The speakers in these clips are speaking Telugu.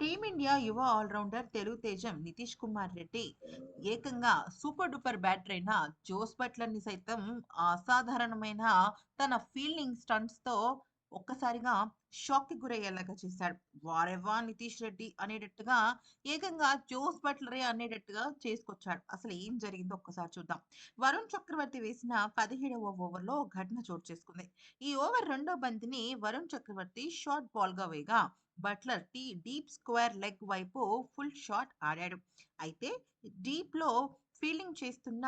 టీమిండియా యువ ఆల్రౌండర్ తెలుగు తేజం నితీష్ కుమార్ రెడ్డి ఏకంగా సూపర్ డూపర్ బ్యాటర్ అయిన జోస్ బట్లర్ని సైతం అసాధారణమైన తన ఫీల్డింగ్ స్టంట్స్తో ఒక్కసారిగా షాక్కి గురయ్యేలాగా చేశాడు. వారెవా నితీష్ రెడ్డి అనేటట్టుగా ఏకంగా జోస్ బట్లరే అనేటట్టుగా చేసుకొచ్చాడు. అసలు ఏం జరిగిందో ఒక్కసారి చూద్దాం. వరుణ్ చక్రవర్తి వేసిన పదిహేడవ ఓవర్లో ఘటన చోటు చేసుకుంది. ఈ ఓవర్ రెండో బంతిని వరుణ్ చక్రవర్తి షార్ట్ బాల్గా వేయగా బట్లర్ టీ డీప్ స్క్వేర్ లెగ్ వైపు ఫుల్ షాట్ ఆడాడు. అయితే డీప్లో ఫీల్డింగ్ చేస్తున్న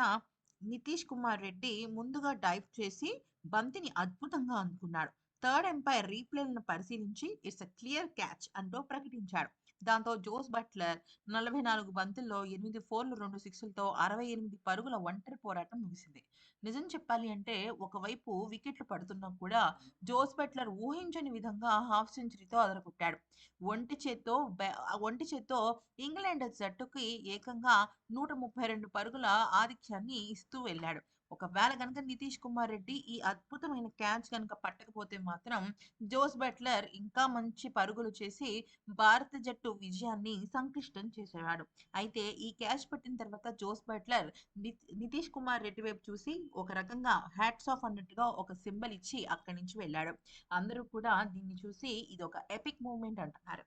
నితీష్ కుమార్ రెడ్డి ముందుగా డైవ్ చేసి బంతిని అద్భుతంగా అందుకున్నాడు. థర్డ్ ఎంపైర్ రీప్లేలను పరిశీలించి ఇట్స్ అ క్లియర్ క్యాచ్ అంటూ ప్రకటించాడు. దాంతో జోస్ బట్లర్ నలభై నాలుగు బంతుల్లో ఎనిమిది ఫోర్లు రెండు సిక్స్లతో అరవై ఎనిమిది పరుగుల ఒంటరి పోరాటం ముగిసింది. నిజం చెప్పాలి అంటే ఒకవైపు వికెట్లు పడుతున్నా కూడా జోస్ బట్లర్ ఊహించని విధంగా హాఫ్ సెంచరీతో అదరగొట్టాడు. ఒంటి చేత్తో ఒంటి చేత్తో ఇంగ్లాండ్ జట్టుకి ఏకంగా నూట ముప్పై రెండు పరుగుల ఆధిక్యాన్ని ఇస్తూ వెళ్ళాడు. ఒకవేళ కనుక నితీష్ కుమార్ రెడ్డి ఈ అద్భుతమైన క్యాచ్ కనుక పట్టకపోతే మాత్రం జోస్ బట్లర్ ఇంకా మంచి పరుగులు చేసి భారత జట్టు విజయాన్ని సంక్లిష్టం చేసేవాడు. అయితే ఈ క్యాచ్ పట్టిన తర్వాత జోస్ బట్లర్ నితీష్ కుమార్ రెడ్డి వైపు చూసి ఒక రకంగా హ్యాట్స్ ఆఫ్ అన్నట్టుగా ఒక సింబల్ ఇచ్చి అక్కడి నుంచి వెళ్ళాడు. అందరూ కూడా దీన్ని చూసి ఇది ఒక ఎపిక్ మూమెంట్ అంటున్నారు.